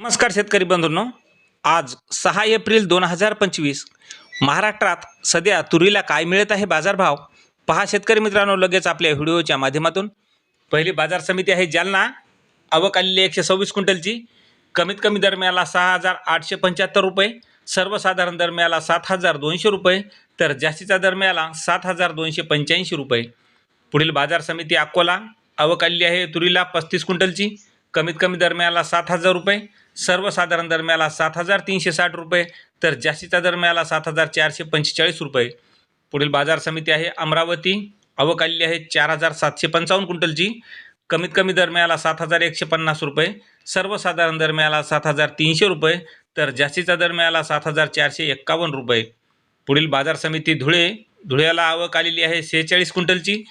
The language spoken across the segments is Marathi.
नमस्कार शेतकरी बंधूंनो. आज सहा एप्रिल दोन हजार पंचवीस. महाराष्ट्रात सध्या तुरीला काय मिळत आहे बाजारभाव? पहा शेतकरी मित्रांनो लगेच आपल्या व्हिडिओच्या माध्यमातून. पहिली बाजार समिती आहे जालना. आवक आलेली एकशे सव्वीस क्विंटलची. कमीत कमी दरम्याला सहा हजार आठशे पंच्याहत्तर रुपये. सर्वसाधारण दरम्याला सात हजार दोनशे रुपये. तर जास्तीचा दरम्याला सात हजार दोनशे पंच्याऐंशी रुपये. पुढील बाजार समिती अकोला. आवक आलेली आहे तुरीला पस्तीस क्विंटलची. कमीत कमी दरम्याला सात हजार रुपये सर्वसाधारण दरम्याला सात हजार तीनशे साठ रुपये तर जास्तीचा दरम्याला सात हजार चारशे पंचेचाळीस रुपये. पुढील बाजार समिती आहे अमरावती आवक आलेली आहे चार हजार सातशे पंचावन्न क्विंटलची. कमीत कमी दरम्याला सात हजार एकशे पन्नास रुपये सर्वसाधारण दरम्याला सात हजार तीनशे रुपये तर जास्तीचा दरम्याला सात हजार चारशे एक्कावन्न रुपये. पुढील बाजार समिती धुळे धुळ्याला आवक आलेली आहे सेहेचाळीस क्विंटलची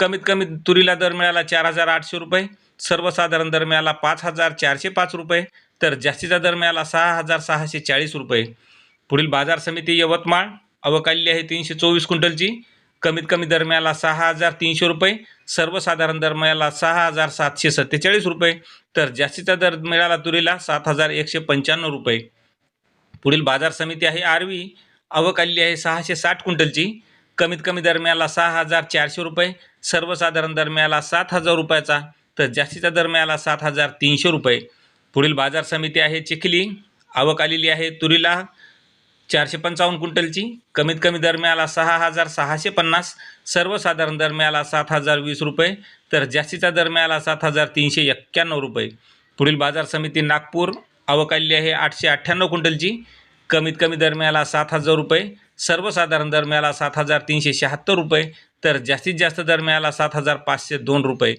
कमीत कमी तुरीला दर मिळाला चार हजार आठशे रुपये सर्वसाधारण दर मिळाला पाच हजार चारशे पाच रुपये तर जास्तीचा दर मिळाला सहा हजार सहाशे चाळीस रुपये. पुढील बाजार समिती यवतमाळ अवकाली आहे तीनशे चोवीस क्विंटलची. कमीत कमी दर मिळाला सहा हजार तीनशे रुपये सर्वसाधारण दर मिळाला सहा हजार सातशे सत्तेचाळीस रुपये तर जास्तीचा दर मिळाला तुरीला सात हजार एकशे पंच्याण्णव रुपये. पुढील बाजार समिती आहे आरवी अवकाली आहे सहाशे साठ क्विंटलची. कमीत कमी दरम्याला सहा हजार चारशे रुपये सर्वसाधारण दरम्याला सात हजार रुपयाचा तर जास्तीचा दरम्याला सात हजार तीनशे रुपये. पुढील बाजार समिती आहे चिखली आवक आलेली आहे तुरीला चारशे पंचावन्न क्विंटलची कमीत कमी दरम्याला सहा हजार सहाशे पन्नास सर्वसाधारण दरम्याला सात हजार वीस रुपये तर जास्तीचा दरम्याला सात हजार तीनशे एक्क्याण्णव रुपये. पुढील बाजार समिती नागपूर आवक आलेली आहे आठशे अठ्ठ्याण्णव क्विंटलची कमीत कमी दरम्याला सात हजार रुपये सर्वसाधारण दरम्याला सात हजार तीनशे शहात्तर रुपये तर जास्तीत जास्त दरम्याला सात हजार पाचशे दोन रुपये.